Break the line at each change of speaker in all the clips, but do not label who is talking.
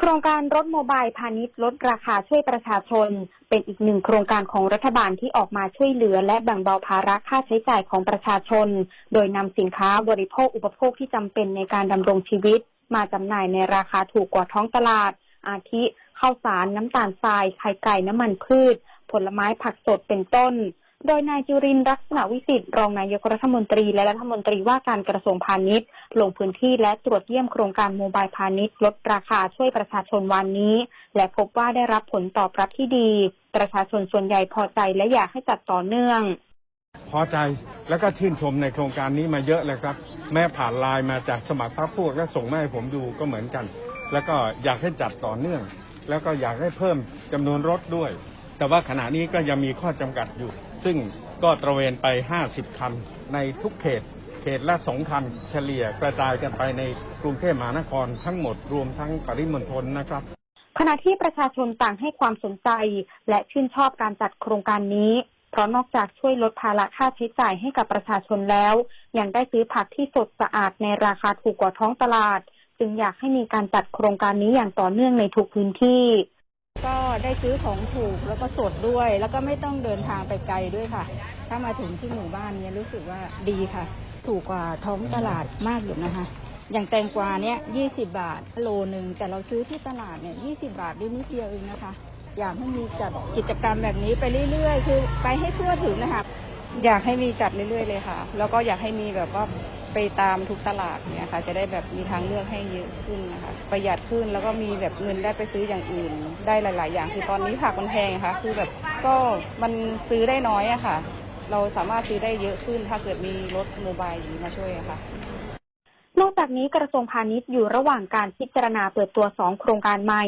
โครงการรถโมบายพาณิชย์ลดราคาช่วยประชาชน เป็นอีกหนึ่งโครงการของรัฐบาลที่ออกมาช่วยเหลือ และแบ่งเบาภาระค่าใช้จ่ายของประชาชน โดยนำสินค้าบริโภคอุปโภคที่จำเป็นในการดำรงชีวิต มาจำหน่ายในราคาถูกกว่าท้องตลาด อาทิข้าวสารน้ำตาลทรายไข่ไก่น้ำมันพืช ผลไม้ผักสดเป็นต้น โดยนายจุรินรักษณวิสิทธิ์รองนายกรัฐมนตรีและรัฐมนตรีว่าการกระทรวงพาณิชย์ ลงพื้นที่และตรวจเยี่ยมโครงการโมบายพาณิชย์ ลดราคาช่วยประชาชนวันนี้ และพบว่าได้รับผลตอบรับที่ดี ประชาชนส่วนใหญ่พอใจและอยากให้จัดต่อเนื่อง
พอใจแล้วก็ชื่นชมในโครงการนี้มาเยอะเลยครับ แม้ผ่านไลน์มาจากสมัครพรรคพวกและส่งมาให้ผมดูก็เหมือนกัน แล้วก็อยากให้จัดต่อเนื่อง แล้วก็อยากให้เพิ่มจำนวนรถด้วย แต่ว่าขณะนี้ก็ยังมีข้อจำกัดอยู่ ซึ่งก็ตระเวนไป 50 คัน ในทุกเขต เขตละสองคัน เฉลี่ยกระจายกันไปในกรุงเทพมหานครทั้งหมดรวมทั้งปริมณฑลนะครับ
ขณะที่ประชาชนต่างให้ความสนใจ และชื่นชอบการจัดโครงการนี้ เพราะนอกจากช่วยลดภาระค่าใช้จ่ายให้กับประชาชนแล้ว ยังได้ซื้อผักที่สดสะอาดในราคาถูกกว่าท้องตลาด จึงอยากให้มีการจัดโครงการนี้อย่างต่อเนื่องในทุกพื้นที่
ก็ได้ซื้อของถูกแล้วก็สดด้วย แล้วก็ไม่ต้องเดินทางไปไกลด้วยค่ะ ถ้ามาถึงที่หมู่บ้านเนี้ยรู้สึกว่าดีค่ะ ถูกกว่าท้องตลาดมากอยู่นะคะ อย่างแตงกวาเนี้ยยี่สิบาทโลหนึ่งแต่เราซื้อที่ตลาดเนี่ยยี่สิบาทด้วยนิดเดียวเองนะคะ อยากให้มีจัดกิจกรรมแบบนี้ไปเรื่อยๆ คือไปให้ทั่วถึงนะคะอยากให้มีจัดเรื่อยๆเลยค่ะ แล้วก็อยากให้มีแบบว่า ไปตามทุกตลาดเนี่ยค่ะจะได้แบบมีทางเลือกให้เยอะขึ้นนะคะประหยัดขึ้นแล้วก็มีแบบเงินได้ไปซื้ออย่างอื่น ได้หลาย ๆ อย่างคือตอนนี้ผักมันแพงอะค่ะ คือแบบก็มันซื้อได้น้อยอะค่ะ เราสามารถซื้อได้เยอะขึ้น ถ้าเกิดมีรถโมบายอย่างนี้มาช่วยอะค่ะ
นอกจากนี้กระทรวงพาณิชย์อยู่ระหว่างการพิจารณาเปิดตัวสองโครงการใหม่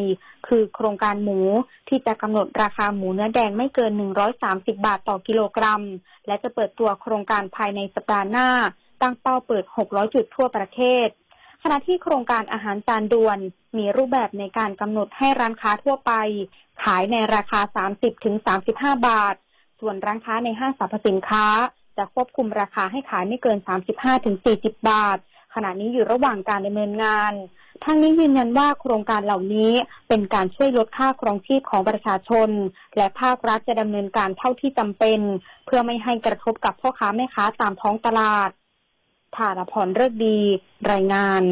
คือโครงการหมูที่จะกำหนดราคาหมูเนื้อแดงไม่เกิน 130 บาทต่อกิโลกรัม และจะเปิดตัวโครงการภายในสัปดาห์หน้า ตั้งเป้าเปิด 600 จุดทั่วประเทศ ขณะที่โครงการอาหารจานด่วน มีรูปแบบในการกำหนดให้ร้านค้าทั่วไป ขายในราคา 30-35 บาท ส่วนร้านค้าในห้างสรรพสินค้า จะควบคุมราคาให้ขายไม่เกิน 35-40 บาท ขณะนี้อยู่ระหว่างการดำเนินงานทั้งนี้ยืนยันว่าโครงการเหล่านี้เป็นการช่วยลดค่าครองชีพของประชาชน และภาครัฐจะดำเนินการเท่าที่จำเป็น เพื่อไม่ให้กระทบกับพ่อค้าแม่ค้าตามท้องตลาด ธารพรเลิกดี รายงาน